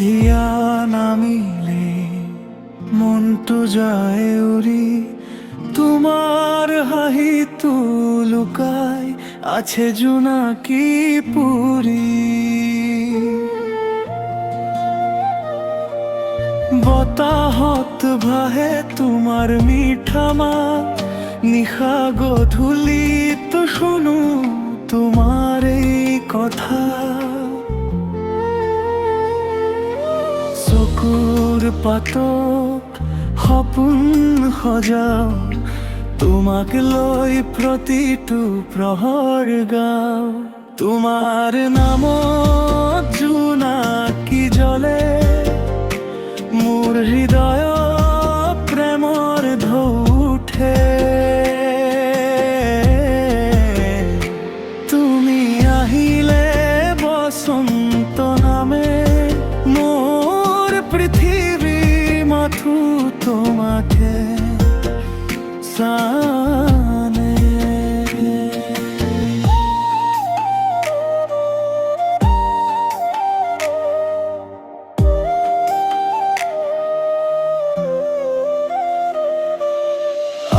বাঁধিয়া নামিলে মনটো যায় উরি তোমার হাহি তু লুকায় আছে জোনাকি পুরি? বতাহত ভাহে তোমার মিঠা মা নিশা গধূলি তো শুনো তোমার এই কথা। পাতত সপোন সজাও তোমাক লৈ প্ৰতিটো প্ৰহৰ গাও তোমাৰ নামত জোনাকি জ্বলে মোৰ হৃদয় প্ৰেমৰ ঢৌ উঠে তুমি আহিলে বসন্ত সানে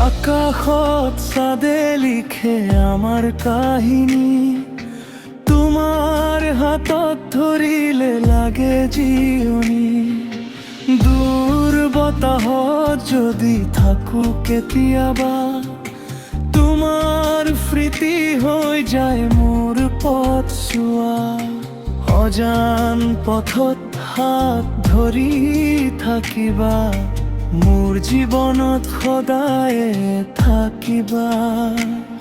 আকাশত চাঁদে লিখে আমাৰ কাহিনী তোমাৰ হাতত ধৰিলে লাগে জিৰণি দূৰ বতাহত যদি থাকো কেতিয়াবা তোমাৰ স্মৃতি হৈ যায় মোৰ পথ চোৱা অজান পথত হাত ধৰি থাকিবা মোৰ জীৱনত সদায়ে থাকিবা।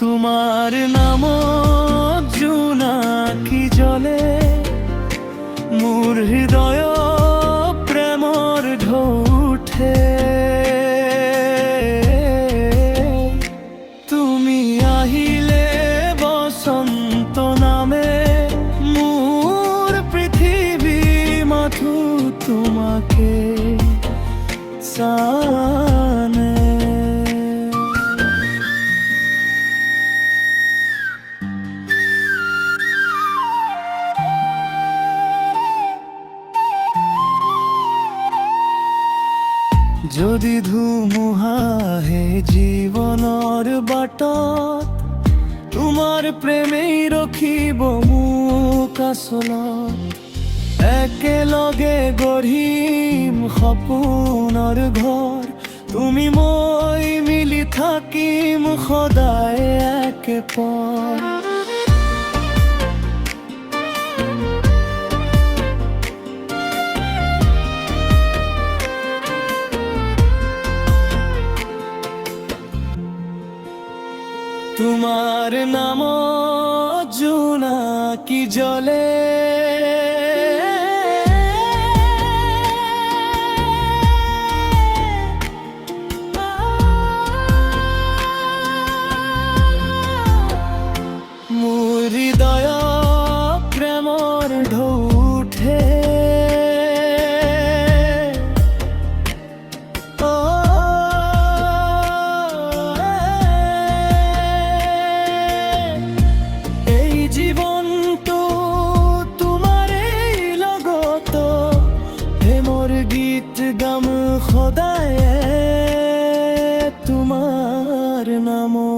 তোমাৰ নামত জোনাকি জ্বলে মোৰ হৃদয় প্ৰেমৰ ঢৌ উঠে। বসন্ত নামে মোৰ পৃথিৱী মাথো তোমাকে সানে যদি ধুমুহা হে জীৱনৰ বাটত তোমাৰ প্ৰেমেই রখিব আচলত একেলগে গঢ়িম সপোনৰ ঘৰ তুমি মই মিলি থাকিম সদায় একে পৰ তোমার নাম জোনাকি জলে? গাম তোমার নামত